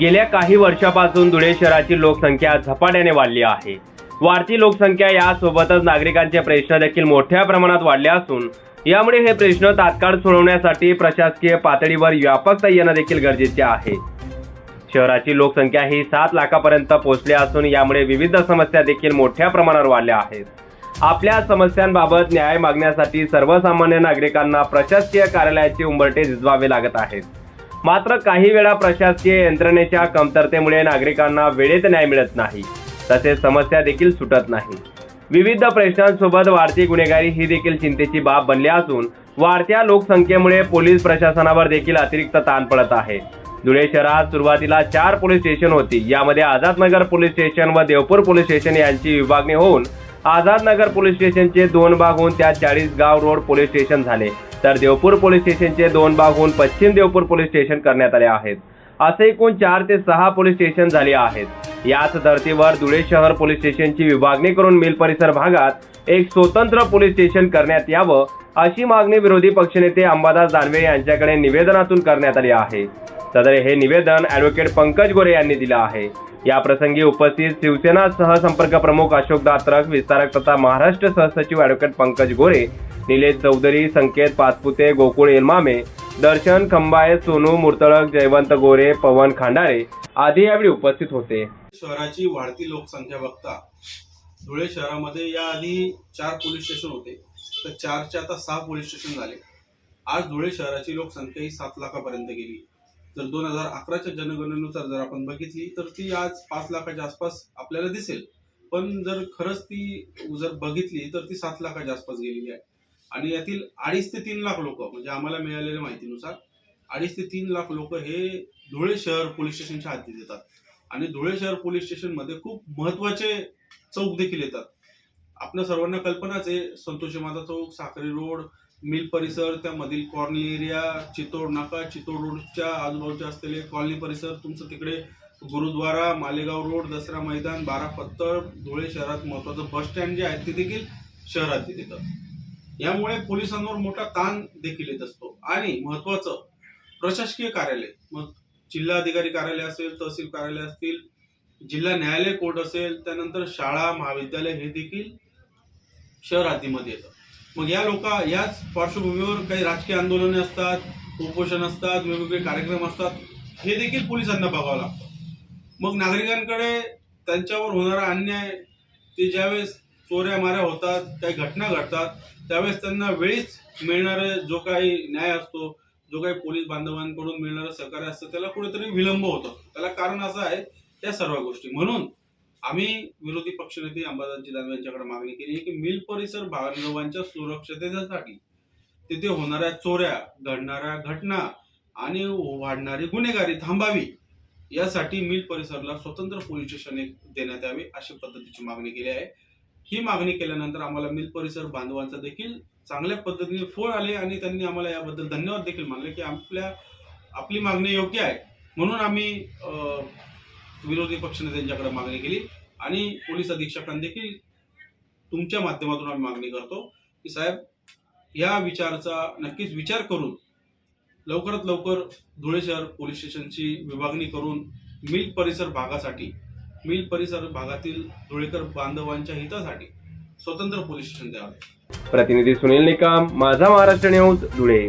गेल्या काही वर्षापासून धुळे शहराची लोकसंख्या झपाट्याने वाढली आहे. वाढती लोकसंख्या यासोबतच नागरिकांचे प्रश्न देखील मोठ्या प्रमाणात वाढले असून यामुळे हे प्रश्न तात्काळ सोडवण्यासाठी प्रशासकीय पातळीवर व्यापकता येणं देखील गरजेचे आहे. शहराची लोकसंख्या ही सात लाखापर्यंत पोहोचली असून यामुळे विविध समस्या देखील मोठ्या प्रमाणावर वाढल्या आहेत. आपल्या समस्यांबाबत न्याय मागण्यासाठी सर्वसामान्य नागरिकांना प्रशासकीय कार्यालयाचे उंबरटे झिजवावे लागत आहेत. मात्र काही वेळा प्रशासकीय यंत्रणेच्या कमतरतेमुळे नागरिकांना वेळेत न्याय मिळत नाही. तसेच समस्या देखील सुटत नाही. विविध प्रश्नांसोबत वाढती गुन्हेगारी ही देखील चिंतेची बाब बनली असून वाढत्या लोकसंख्येमुळे पोलीस प्रशासनावर देखील अतिरिक्त ताण पडत आहे. धुळे शहरात सुरुवातीला चार पोलीस स्टेशन होती. यामध्ये आझादनगर पोलीस स्टेशन व देवपूर पोलीस स्टेशन यांची विभागणी होऊन आझादनगर पोलीस स्टेशनचे दोन भाग होऊन त्यात चाळीस गाव रोड पोलीस स्टेशन झाले. तर देवपूर पोलीस स्टेशनचे दोन भाग होऊन पश्चिम देवपूर पोलीस स्टेशन करण्यात आले आहेत. असे एकूण चार ते सहा पोलीस स्टेशन झाले आहेत. याच धर्तीवर धुळे शहर पोलीस स्टेशनची विभागणी करून मिल परिसर भागात एक स्वतंत्र पोलीस स्टेशन करण्यात यावं अशी मागणी विरोधी पक्षनेते अंबादास दानवे यांच्याकडे निवेदनातून करण्यात आली आहे. सदर हे निवेदन ॲडव्होकेट पंकज गोरे यांनी दिलं आहे. या प्रसंगी उपस्थित शिवसेना सहसंपर्क प्रमुख अशोक दात्रक विस्तारक तथा महाराष्ट्र सहसचिव ॲडव्होकेट पंकज गोरे निलेश चौधरी संकेत पाचपुते गोकुळ एलमामे दर्शन खंबाळे सोनू मुर्तळक जयवंत गोरे पवन खांडारे आदी यावेळी उपस्थित होते. शहराची वाढती लोकसंख्या बघता धुळे शहरामध्ये याआधी चार पोलीस स्टेशन होते तर चारच्या आता सहा पोलीस स्टेशन झाले. आज धुळे शहराची लोकसंख्या ही सात लाखापर्यंत गेली. जर दोन हजार अकराच्या जनगणनेनुसार जर आपण बघितली तर ती आज पाच लाखाच्या आसपास आपल्याला दिसेल. पण जर खरंच ती जर बघितली तर ती सात लाखाच्या आसपास गेलेली आहे. आणि यातील अडीच ते तीन लाख लोक म्हणजे आम्हाला मिळालेल्या माहितीनुसार अडीच ते तीन लाख लोक हे धुळे शहर पोलीस स्टेशनच्या हद्दीत येतात. आणि धुळे शहर पोलीस स्टेशनमध्ये खूप महत्त्वाचे चौक देखील येतात. आपल्या सर्वांना कल्पनाच आहे संतोषी माता चौक साखरी रोड मिल परिसर त्यामधील कॉर्नी एरिया चितोड नाका चितोड रोडच्या आजूबाजूचे असलेले कॉलनी परिसर तुमचं तिकडे गुरुद्वारा मालेगाव रोड दसरा मैदान बारा पत्तर धुळे शहरात महत्वाचं बस स्टँड जे आहे ते देखील शहरात येतं यामुळे पोलिसांवर मोठा ताण देखील येत असतो. आणि महत्वाचं प्रशासकीय कार्यालय मग जिल्हाधिकारी कार्यालय असेल तहसील कार्यालय असतील जिल्हा न्यायालय कोर्ट असेल त्यानंतर शाळा महाविद्यालय हे देखील शहर हद्दीमध्ये येतं. मग या लोक याच पार्श्वभूमीवर काही राजकीय आंदोलने असतात उपोषण असतात वेगवेगळे कार्यक्रम असतात हे देखील पोलिसांना बघावं लागतं. मग नागरिकांकडे त्यांच्यावर होणारा अन्याय ते ज्यावेळेस चोऱ्या माऱ्या होतात काही घटना घडतात त्यावेळेस त्यांना वेळीच मिळणारे जो काही न्याय असतो जो काही पोलीस बांधवांकडून मिळणारं सहकार्य असतं त्याला कुठेतरी विलंब होतो. त्याला कारण असं आहे या सर्व गोष्टी. म्हणून आम्ही विरोधी पक्षनेते अंबादासजी दानवे यांच्याकडे मागणी केली आहे की मिल परिसर बांधवांच्या सुरक्षिततेसाठी तिथे होणाऱ्या चोऱ्या घडणाऱ्या घटना आणि वाढणारी गुन्हेगारी थांबावी यासाठी मिल परिसरला स्वतंत्र पोलीस स्टेशन एक देण्यात यावे अशी पद्धतीची मागणी केली आहे. ही मागणी केल्यानंतर आम्हाला मिल परिसर बांधवांचा देखील चांगल्या पद्धतीने फोड आले आणि त्यांनी आम्हाला याबद्दल धन्यवाद देखील मानले की आपल्या आपली मागणी योग्य आहे. म्हणून आम्ही विरोधी विरोधी पक्षनेत्यांच्याकडे मागणी केली. आणि पोलीस अधीक्षकांनी देखील तुमच्या माध्यमातून आम्ही मागणी करतो की साहेब या विचारचा नक्कीच विचार करून लवकरात लवकर धुळे शहर पोलीस स्टेशनची विभागणी करून मिल परिसर भागासाठी मिल परिसर भागातील धुळेकर बांधवांच्या हितासाठी स्वतंत्र पोलीस स्टेशन द्यावे प्रतिनिधी सुनील निकाम माझा महाराष्ट्र न्यूज धुळे.